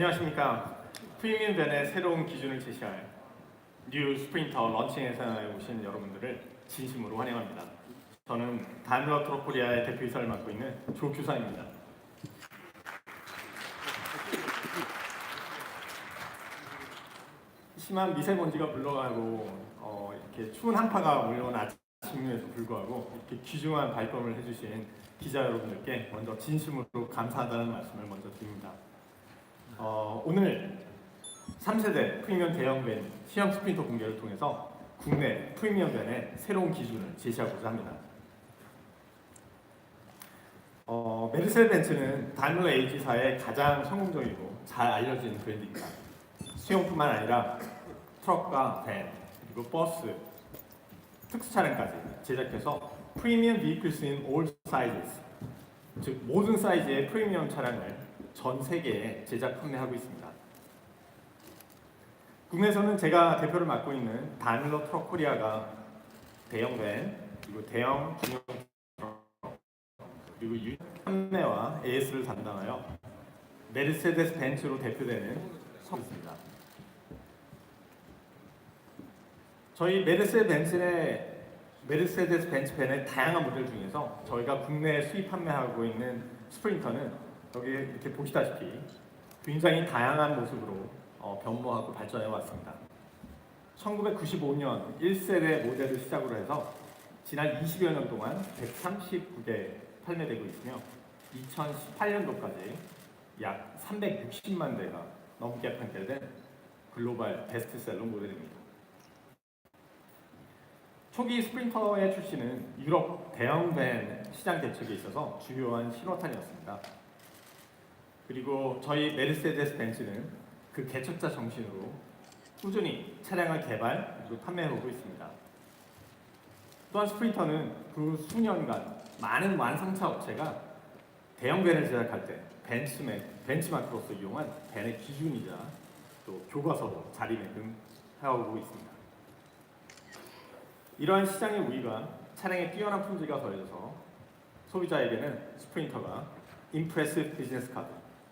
안녕하십니까. 프리미엄 밴의 새로운 기준을 제시할 뉴 스프린터 런칭회사에 오신 여러분들을 진심으로 환영합니다. 저는 트럭 코리아의 대표이사를 맡고 있는 조규사입니다. 심한 미세먼지가 물러가고 어, 이렇게 추운 한파가 몰려온 아침임에도 불구하고 이렇게 귀중한 발걸음을 해주신 기자 여러분들께 먼저 진심으로 감사하다는 말씀을 먼저 드립니다. 어, 오늘 3세대 프리미엄 대형 밴 시험 스프린터 공개를 통해서 국내 프리미엄 밴의 새로운 기준을 제시하고자 합니다. 어, 메르세드 벤츠는 다임러 AG사의 가장 성공적이고 잘 알려진 브랜드입니다. 수용뿐만 아니라 트럭과 밴, 그리고 버스, 특수 차량까지 제작해서 프리미엄 비클스 인 all sizes, 즉 모든 사이즈의 프리미엄 차량을 전 세계에 제작 판매하고 있습니다. 국내에서는 제가 대표를 맡고 있는 다임러 트럭 코리아가 대형 밴, 그리고 대형 중형 그리고 유 판매와 AS를 담당하여 메르세데스 벤츠로 대표되는 성입니다. 저희 메르세데스 벤츠의 메르세데스 벤츠 밴의 다양한 모델 중에서 저희가 국내에 수입 판매하고 있는 스프린터는 여기 이렇게 보시다시피 굉장히 다양한 모습으로 어, 변모하고 발전해 왔습니다. 1995년 1세대 모델을 시작으로 해서 지난 20여 년 동안 139개 판매되고 있으며 2018년도까지 약 360만 대가 넘게 판매된 글로벌 베스트셀러 모델입니다. 초기 스프린터의 출시는 유럽 대형 밴 시장 대책에 있어서 주요한 신호탄이었습니다. 그리고 저희 메르세데스 벤츠는 그 개척자 정신으로 꾸준히 차량을 개발 그리고 판매해오고 있습니다. 또한 스프린터는 그 수년간 많은 완성차 업체가 대형 밴을 제작할 때 벤츠맥, 벤치마크로서 이용한 밴의 기준이자 또 교과서로 자리매김하고 있습니다. 이러한 시장의 우위가 차량의 뛰어난 품질과 더해져서 소비자에게는 스프린터가 임프레시브 비즈니스 카드,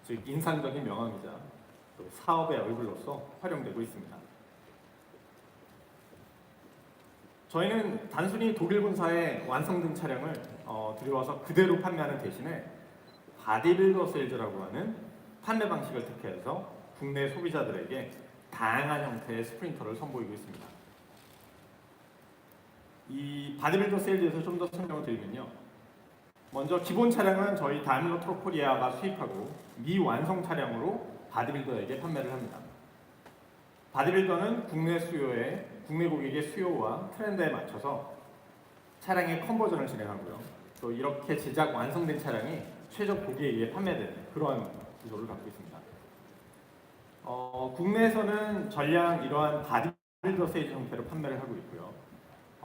즉 인상적인 명함이자 또 사업의 얼굴로서 활용되고 있습니다. 저희는 단순히 독일 본사의 완성된 차량을 어, 들여와서 그대로 판매하는 대신에 바디빌더 세일즈라고 하는 판매 방식을 택해서 국내 소비자들에게 다양한 형태의 스프린터를 선보이고 있습니다. 이 바디빌더 세일즈에서 좀 더 설명을 드리면요. 먼저 기본 차량은 저희 다임러 트럭 코리아가 수입하고 미완성 차량으로 바디빌더에게 판매를 합니다. 바디빌더는 국내 수요에 국내 고객의 수요와 트렌드에 맞춰서 차량의 컨버전을 진행하고요. 또 이렇게 제작 완성된 차량이 최적 고객에게 판매되는 그러한 구조를 갖고 있습니다. 어, 국내에서는 전량 이러한 바디빌더 세일 형태로 판매를 하고 있고요.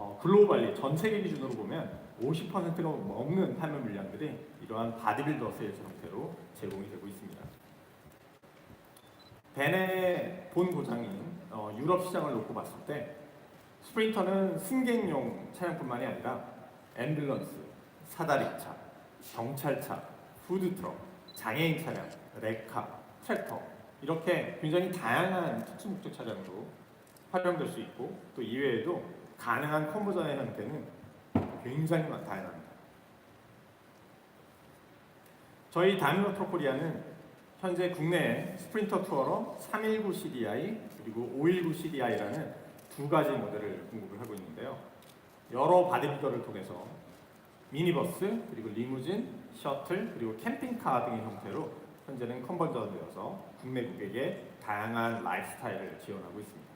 어, 글로벌리 전 세계 기준으로 보면 50%가 넘는 판매 물량들이 이러한 바디빌더 세일즈 형태로 제공이 되고 있습니다. 벤의 본 고장인 어, 유럽 시장을 놓고 봤을 때 스프린터는 승객용 차량뿐만이 아니라 앰뷸런스, 사다리차, 경찰차, 푸드트럭, 장애인 차량, 레카, 트랙터 이렇게 굉장히 다양한 특수 목적 차량으로 활용될 수 있고 또 이외에도 가능한 컨버전의 형태는 굉장히 다양합니다. 저희 코리아는 현재 국내에 스프린터 투어러 319 CDI 그리고 519 CDI라는 두 가지 모델을 공급을 하고 있는데요. 여러 바디빌더를 통해서 미니버스 그리고 리무진, 셔틀 그리고 캠핑카 등의 형태로 현재는 컨버전되어서 국내 고객의 다양한 라이프 스타일을 지원하고 있습니다.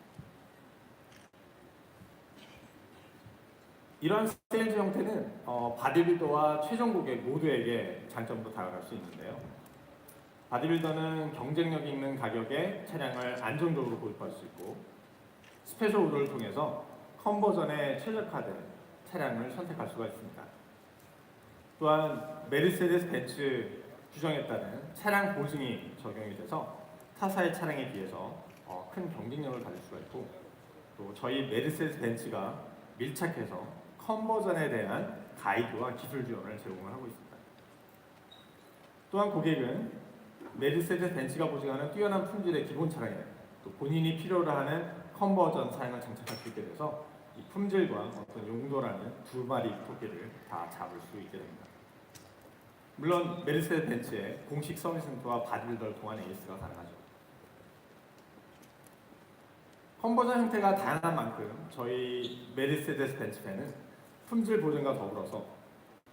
이런 세일즈 형태는 어, 바디빌더와 최종 고객 모두에게 장점으로 다가갈 수 있는데요. 바디빌더는 경쟁력 있는 가격에 차량을 안정적으로 구입할 수 있고 스페셜 오더를 통해서 컨버전에 최적화된 차량을 선택할 수가 있습니다. 또한 메르세데스 벤츠 규정에 따른 차량 보증이 적용이 돼서 타사의 차량에 비해서 어, 큰 경쟁력을 가질 수가 있고 또 저희 메르세데스 벤츠가 밀착해서 컨버전에 대한 가이드와 기술 지원을 제공을 하고 있습니다. 또한 고객은 메르세데스 벤츠가 보증하는 뛰어난 품질의 기본 차량에 또 본인이 필요로 하는 컨버전 사양을 장착할 수 있게 돼서 이 품질과 어떤 용도라는 두 마리 토끼를 다 잡을 수 있게 됩니다. 물론 메르세데스 벤츠의 공식 서비스 센터와 바디빌더를 통한 AS가 가능하죠. 컨버전 형태가 다양한 만큼 저희 메르세데스 벤츠 팬은 품질 보증과 더불어서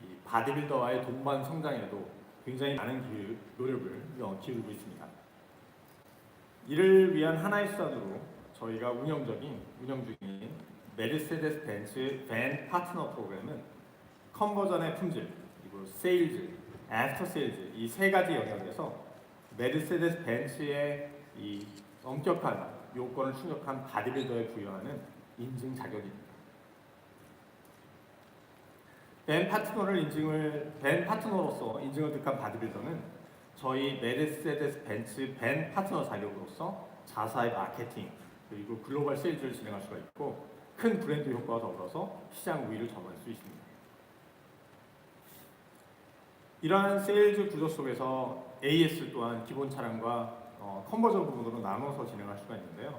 이 바디빌더와의 동반 성장에도 굉장히 많은 기울, 노력을 어, 기울이고 있습니다. 이를 위한 하나의 수단으로 저희가 운영적인 운영 중인 메르세데스 벤츠 밴 파트너 프로그램은 컨버전의 품질 그리고 세일즈, 애프터 세일즈 이 세 가지 영역에서 메르세데스 벤츠의 이 엄격한 요건을 충족한 바디빌더에 부여하는 인증 자격입니다. 벤 파트너를 인증을 벤 파트너로서 인증을 득한 바디빌더는 저희 메르세데스 벤츠 벤 파트너 자격으로서 자사의 마케팅 그리고 글로벌 세일즈를 진행할 수가 있고 큰 브랜드 효과와 더불어서 시장 우위를 점할 수 있습니다. 이러한 세일즈 구조 속에서 AS 또한 기본 차량과 어, 컨버전 부분으로 나눠서 진행할 수가 있는데요.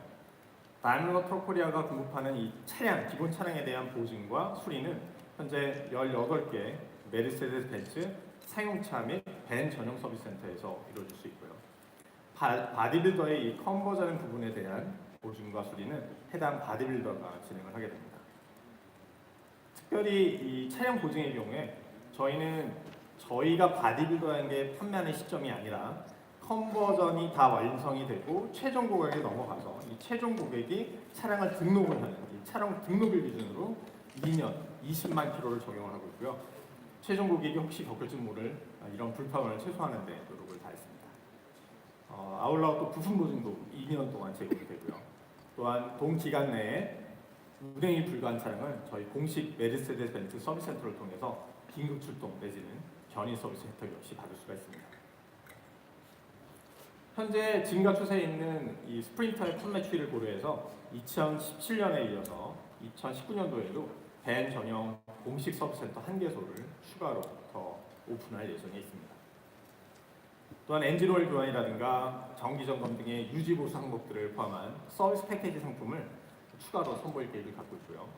다임러 트로코리아가 공급하는 이 차량 기본 차량에 대한 보증과 수리는 현재 18개 메르세데스 벤츠 사용차 및 벤 전용 서비스 센터에서 이루어질 수 있고요. 바, 바디빌더의 이 컨버전 부분에 대한 보증과 수리는 해당 바디빌더가 진행을 하게 됩니다. 특별히 이 차량 보증의 경우에 저희는 저희가 바디빌더에게 판매하는 시점이 아니라 컨버전이 다 완성이 되고 최종 고객에 넘어가서 이 최종 고객이 차량을 등록을 하는 이 차량 등록일 기준으로 2년 20만 킬로를 적용을 하고 있고요. 최종 고객이 혹시 겪을지 모를 이런 불편을 최소화하는 데 노력을 다했습니다. 어, 아울러 또 부품 보증도 2년 동안 제공이 되고요. 또한 동기간 내에 운행이 불가한 차량은 저희 공식 메르세데스 벤츠 서비스 센터를 통해서 긴급 출동 내지는 견인 서비스 혜택 역시 받을 수가 있습니다. 현재 증가 추세에 있는 이 스프린터의 판매 추이를 고려해서 2017년에 이어서 2019년도에도 벤 전용 공식 서비스 센터 한 개소를 추가로 더 오픈할 예정에 있습니다. 또한 엔진 오일 교환이라든가 정기 점검 등의 유지 보수 항목들을 포함한 서비스 패키지 상품을 추가로 선보일 계획을 갖고 있고요.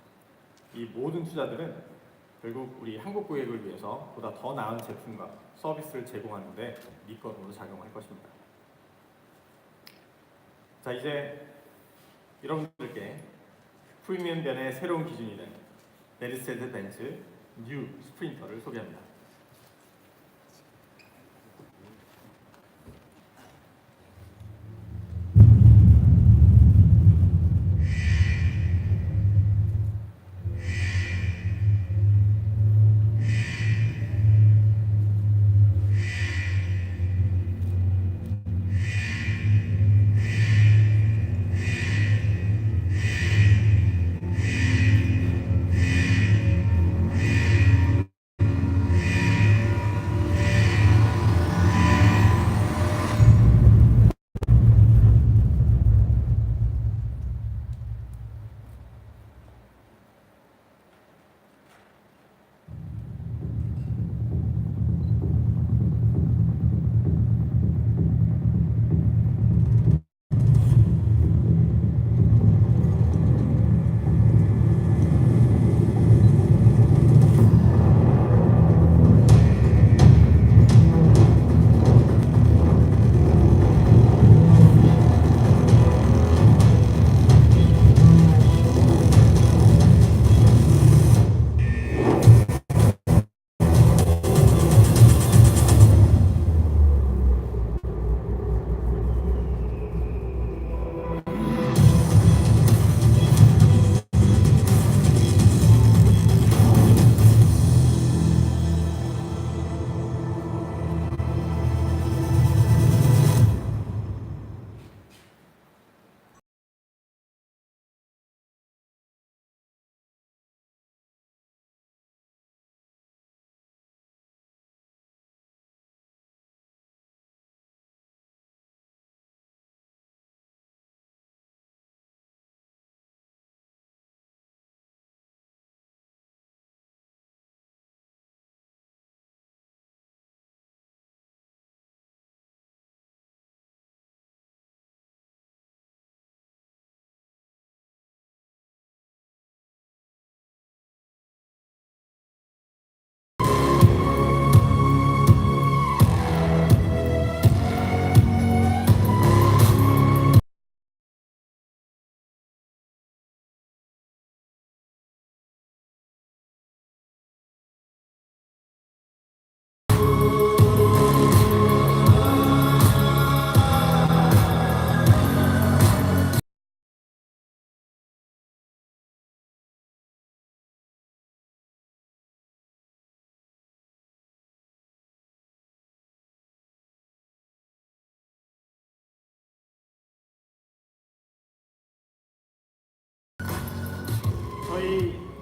이 모든 투자들은 결국 우리 한국 고객을 위해서 보다 더 나은 제품과 서비스를 제공하는데 밑거름으로 작용할 것입니다. 자 이제 여러분들께 프리미엄 변의 새로운 기준이 된 메르세데스 벤츠 뉴 스프린터를 소개합니다.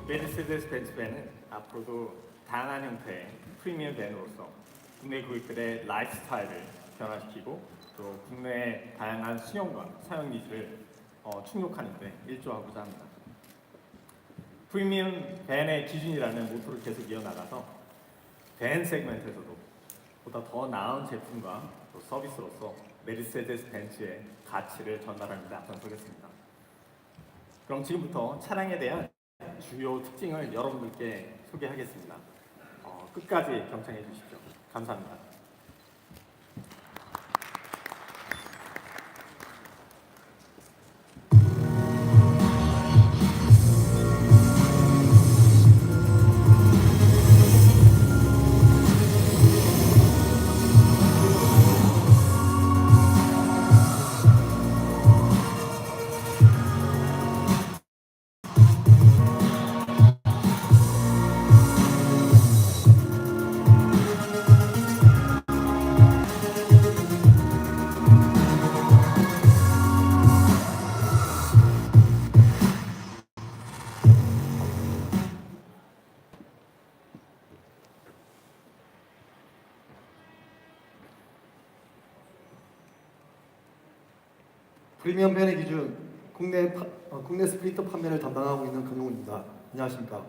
메르세데스 벤츠 밴은 앞으로도 다양한 형태의 프리미엄 밴으로서 국내 고객들의 라이프 스타일을 변화시키고 또 국내의 다양한 수용과 사용 니즈를 어, 충족하는 데 일조하고자 합니다. 프리미엄 밴의 기준이라는 모토를 계속 이어나가서 밴 세그먼트에서도 보다 더 나은 제품과 또 서비스로서 메르세데스 벤츠의 가치를 전달하는 데 앞장서겠습니다. 그럼 지금부터 차량에 대한 주요 특징을 여러분들께 소개하겠습니다. 어, 끝까지 경청해 주십시오. 감사합니다. 프리미엄 밴의 기준 국내 파- 어, 국내 스프린터 판매를 담당하고 있는 강용훈입니다. 안녕하십니까?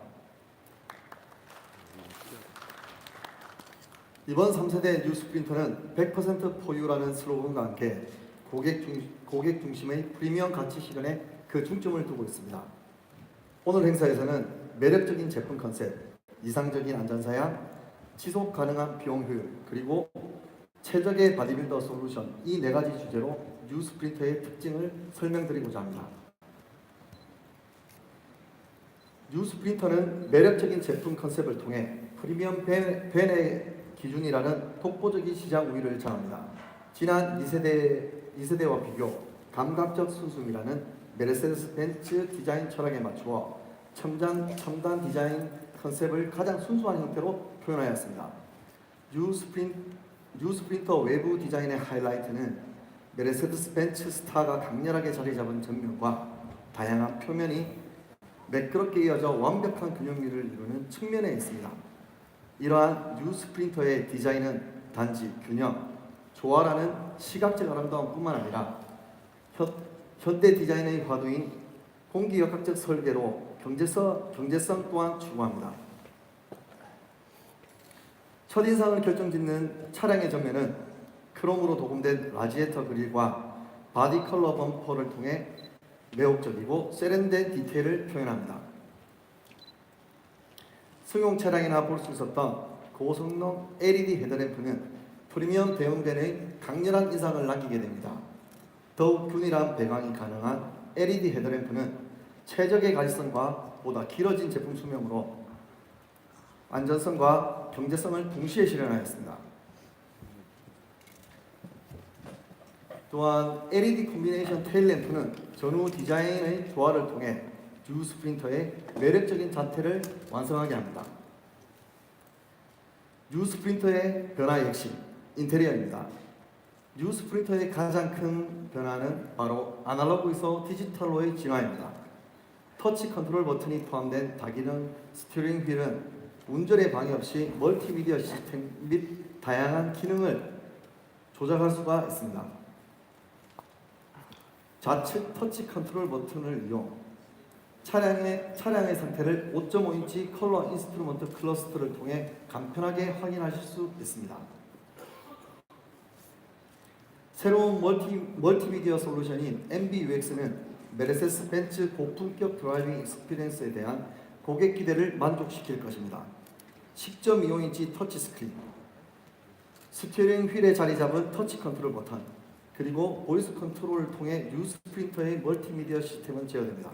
이번 3세대 뉴 스프린터는 100% 포유라는 슬로건과 함께 고객, 중, 고객 중심의 프리미엄 가치 실현에 그 중점을 두고 있습니다. 오늘 행사에서는 매력적인 제품 컨셉, 이상적인 안전사양, 지속 가능한 비용 효율, 그리고 최적의 바디빌더 솔루션 이 네 가지 주제로 뉴 스프린터의 특징을 설명드리고자 합니다. 뉴 스프린터는 매력적인 제품 컨셉을 통해 프리미엄 벤, 벤의 기준이라는 독보적인 시장 우위를 장합니다. 지난 2세대, 2세대와 비교 감각적 순수미라는 메르세데스 벤츠 디자인 철학에 맞추어 첨단, 첨단 디자인 컨셉을 가장 순수한 형태로 표현하였습니다. 뉴 스프린 뉴 스프린터 외부 디자인의 하이라이트는 메르세데스 벤츠 스타가 강렬하게 자리 잡은 전면과 다양한 표면이 매끄럽게 이어져 완벽한 균형미를 이루는 측면에 있습니다. 이러한 뉴 스프린터의 디자인은 단지 균형, 조화라는 시각적 아름다움뿐만 아니라 현, 현대 디자인의 화두인 공기역학적 설계로 경제성, 경제성 또한 추구합니다. 첫인상을 결정짓는 차량의 전면은 크롬으로 도금된 라지에터 그릴과 바디 컬러 범퍼를 통해 매혹적이고 세련된 디테일을 표현합니다. 승용 차량이나 볼 수 있었던 고성능 LED 헤드램프는 프리미엄 대형변의 강렬한 인상을 남기게 됩니다. 더욱 균일한 배광이 가능한 LED 헤드램프는 최적의 가시성과 보다 길어진 제품 수명으로 안전성과 경제성을 동시에 실현하였습니다. 또한 LED 콤비네이션 테일 램프는 전후 디자인의 조화를 통해 듀 스프린터의 매력적인 자태를 완성하게 합니다. 뉴 스프린터의 변화 역시 인테리어입니다. 뉴 스프린터의 가장 큰 변화는 바로 아날로그에서 디지털로의 진화입니다. 터치 컨트롤 버튼이 포함된 다기능 스티어링 휠은 운전에 방해 없이 멀티미디어 시스템 및 다양한 기능을 조작할 수가 있습니다. 좌측 터치 컨트롤 버튼을 이용 차량의 차량의 상태를 5.5인치 컬러 인스트루먼트 클러스터를 통해 간편하게 확인하실 수 있습니다. 새로운 멀티, 멀티미디어 솔루션인 MBUX는 메르세스 벤츠 고품격 드라이빙 익스피리언스에 대한 고객 기대를 만족시킬 것입니다. 10.25인치 터치 스크린, 스티어링 휠에 자리 잡은 터치 컨트롤 버튼, 그리고 보이스 컨트롤을 통해 뉴 스프린터의 멀티미디어 시스템은 제어됩니다.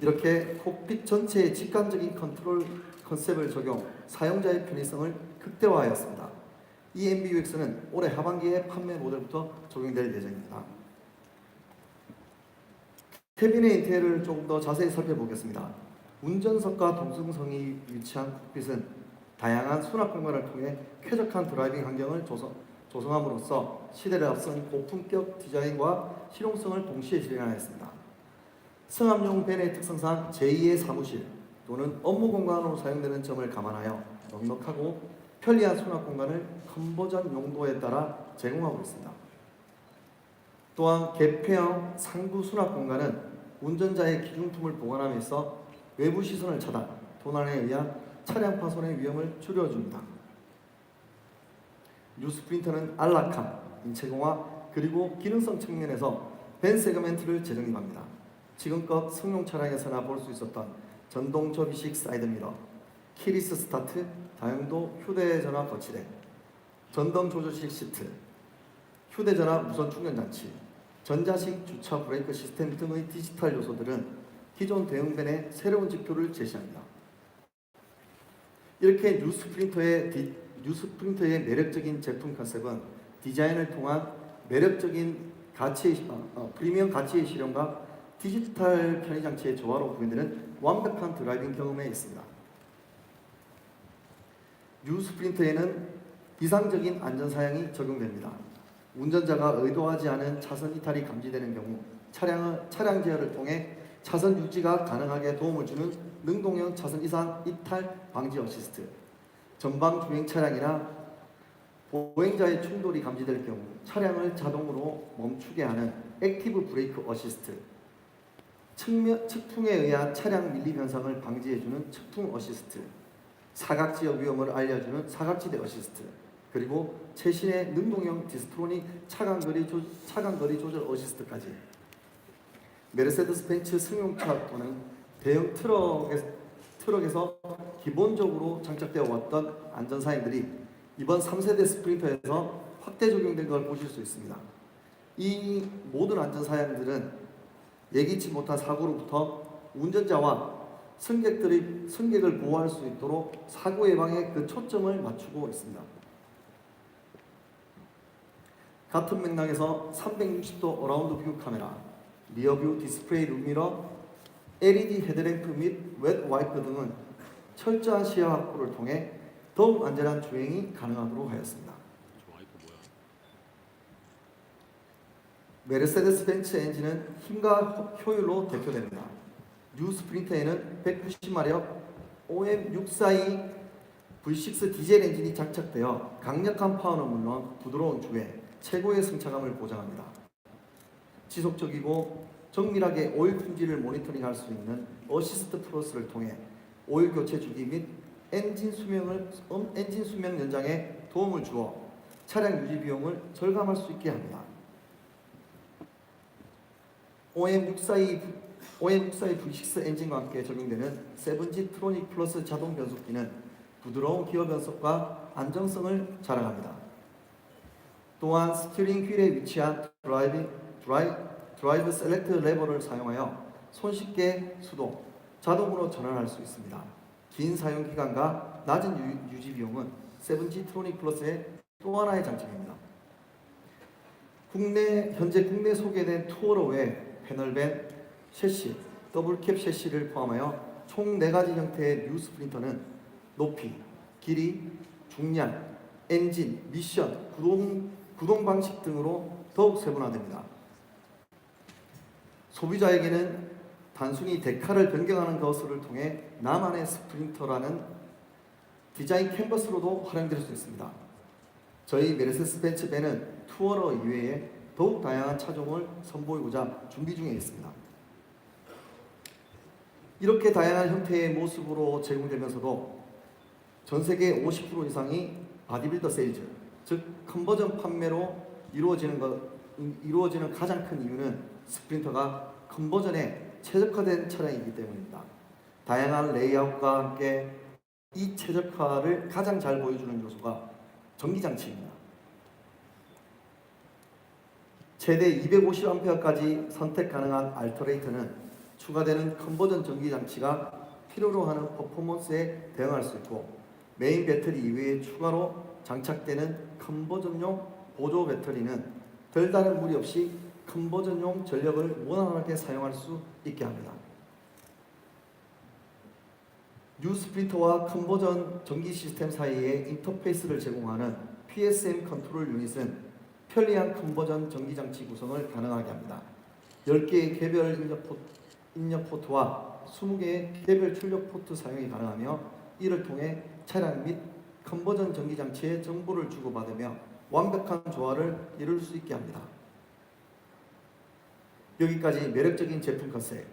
이렇게 콕핏 전체의 직관적인 컨트롤 컨셉을 적용, 사용자의 편의성을 극대화하였습니다. 이 MBUX는 올해 하반기에 판매 모델부터 적용될 예정입니다. 캐빈의 인테리어를 조금 더 자세히 살펴보겠습니다. 운전석과 동승성이 위치한 콕핏은 다양한 수납 공간을 통해 쾌적한 드라이빙 환경을 조성, 조성함으로써 시대를 앞선 고품격 디자인과 실용성을 동시에 실현하였습니다. 승합용 벤의 특성상 제2의 사무실 또는 업무 공간으로 사용되는 점을 감안하여 넉넉하고 편리한 수납 공간을 컨버전 용도에 따라 제공하고 있습니다. 또한 개폐형 상부 수납 공간은 운전자의 기중품을 보관함에서 외부 시선을 차단, 도난에 의한 차량 파손의 위험을 줄여줍니다. 뉴스 프린터는 안락함, 인체공학 그리고 기능성 측면에서 벤 세그멘트를 재정립합니다. 지금껏 승용 차량에서나 볼 수 있었던 전동 접이식 사이드미러, 키리스 스타트, 다용도 휴대전화 거치대, 전동 조절식 시트, 휴대전화 무선 충전 장치, 전자식 주차 브레이크 시스템 등의 디지털 요소들은 기존 대형 벤의 새로운 지표를 제시합니다. 이렇게 뉴스 프린터의 디, 뉴스프린터의 매력적인 제품 컨셉은 디자인을 통한 매력적인 가치의 어, 어, 프리미엄 가치의 실현과 디지털 편의 장치의 조화로 구현되는 완벽한 드라이빙 경험에 있습니다. 뉴스프린터에는 이상적인 안전 사양이 적용됩니다. 운전자가 의도하지 않은 차선 이탈이 감지되는 경우 차량을 차량 제어를 통해 차선 유지가 가능하게 도움을 주는 능동형 차선 이상 이탈 방지 어시스트, 전방 주행 차량이나 보행자의 충돌이 감지될 경우 차량을 자동으로 멈추게 하는 액티브 브레이크 어시스트, 측면, 측풍에 의한 차량 밀림 현상을 방지해주는 측풍 어시스트, 사각지역 위험을 알려주는 사각지대 어시스트, 그리고 최신의 능동형 디스트로닉 차간거리, 조, 차간거리 조절 어시스트까지. 메르세데스 벤츠 승용차 또는 대형 트럭에서, 트럭에서 기본적으로 장착되어 왔던 안전사양들이 이번 3세대 스프린터에서 확대 적용된 걸 보실 수 있습니다. 이 모든 안전사양들은 예기치 못한 사고로부터 운전자와 승객들이 승객을 보호할 수 있도록 사고 예방에 그 초점을 맞추고 있습니다. 같은 맥락에서 360도 어라운드 뷰 카메라, 리어뷰 디스플레이 룸미러, LED 헤드램프 및 웹 와이프 등은 철저한 시야 확보를 통해 더욱 안전한 주행이 가능하도록 하였습니다. 메르세데스 벤츠 엔진은 힘과 효율로 대표됩니다. 뉴 스프린터에는 190마력 OM642 V6 디젤 엔진이 장착되어 강력한 파워는 물론 부드러운 주행, 최고의 승차감을 보장합니다. 지속적이고 정밀하게 오일 품질을 모니터링할 수 있는 어시스트 플러스를 통해 오일 교체 주기 및 엔진 수명을 음, 엔진 수명 연장에 도움을 주어 차량 유지 비용을 절감할 수 있게 합니다. OM642 OM642 V6 엔진과 함께 적용되는 7G 트로닉 플러스 자동 변속기는 부드러운 기어 변속과 안정성을 자랑합니다. 또한 스티어링 휠에 위치한 드라이빙 드라이, 드라이브 셀렉트 레버를 사용하여 손쉽게 수동, 자동으로 전환할 수 있습니다. 긴 사용 기간과 낮은 유, 유지 비용은 7G 트로닉 플러스의 또 하나의 장점입니다. 국내 현재 국내 소개된 투어러 외 패널밴, 셰시, 더블캡 셰시를 포함하여 총 4가지 형태의 뉴 스프린터는 높이, 길이, 중량, 엔진, 미션, 구동, 구동 방식 등으로 더욱 세분화됩니다. 소비자에게는 단순히 데카를 변경하는 것을 통해 나만의 스프린터라는 디자인 캔버스로도 활용될 수 있습니다. 저희 메르세스 벤츠 벤은 투어러 이외에 더욱 다양한 차종을 선보이고자 준비 중에 있습니다. 이렇게 다양한 형태의 모습으로 제공되면서도 전 세계 50% 이상이 바디빌더 세일즈, 즉 컨버전 판매로 이루어지는 것 이루어지는 가장 큰 이유는 스프린터가 컨버전에 최적화된 차량이기 때문입니다. 다양한 레이아웃과 함께 이 최적화를 가장 잘 보여주는 요소가 전기 장치입니다. 최대 250A까지 선택 가능한 알터레이터는 추가되는 컨버전 전기 장치가 필요로 하는 퍼포먼스에 대응할 수 있고 메인 배터리 이외에 추가로 장착되는 컨버전용 보조 배터리는 별다른 무리 없이 컨버전용 전력을 원활하게 사용할 수 있게 합니다. 뉴 스프린터와 컨버전 전기 시스템 사이에 인터페이스를 제공하는 PSM 컨트롤 유닛은 편리한 컨버전 전기 장치 구성을 가능하게 합니다. 10개의 개별 인터포, 입력 포트와 20개의 개별 출력 포트 사용이 가능하며 이를 통해 차량 및 컨버전 전기 장치의 정보를 주고받으며 완벽한 조화를 이룰 수 있게 합니다. 여기까지 매력적인 제품 컨셉,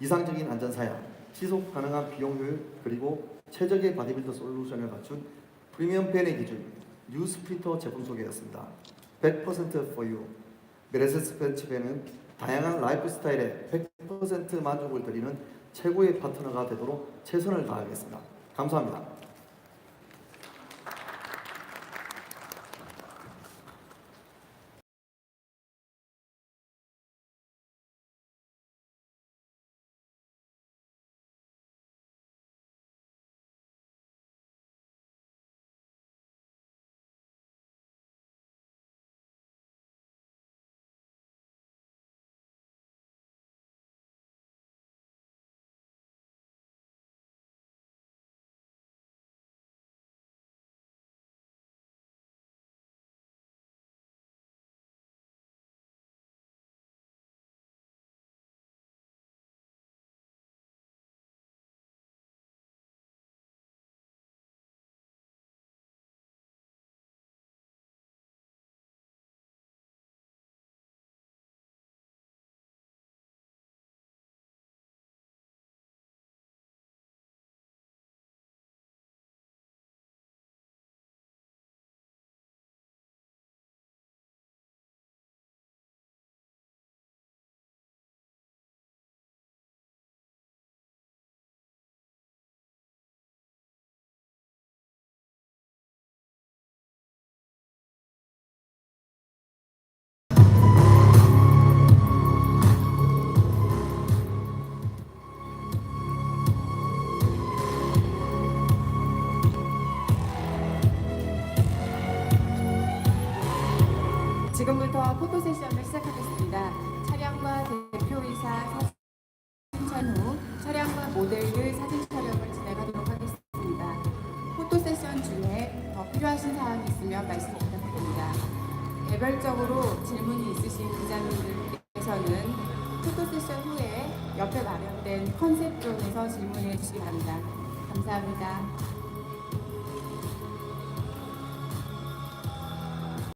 이상적인 안전 사양, 지속 가능한 비용률 그리고 최적의 바디빌더 솔루션을 갖춘 프리미엄 벤의 기준 뉴 스프린터 제품 소개였습니다. 100% for you. 메르세스 벤츠 벤은 다양한 라이프 스타일에 100% 만족을 드리는 최고의 파트너가 되도록 최선을 다하겠습니다. 감사합니다. 있으신 기자님들께서는 포토 세션 후에 옆에 마련된 컨셉 존에서 질문해 주시기 바랍니다. 감사합니다.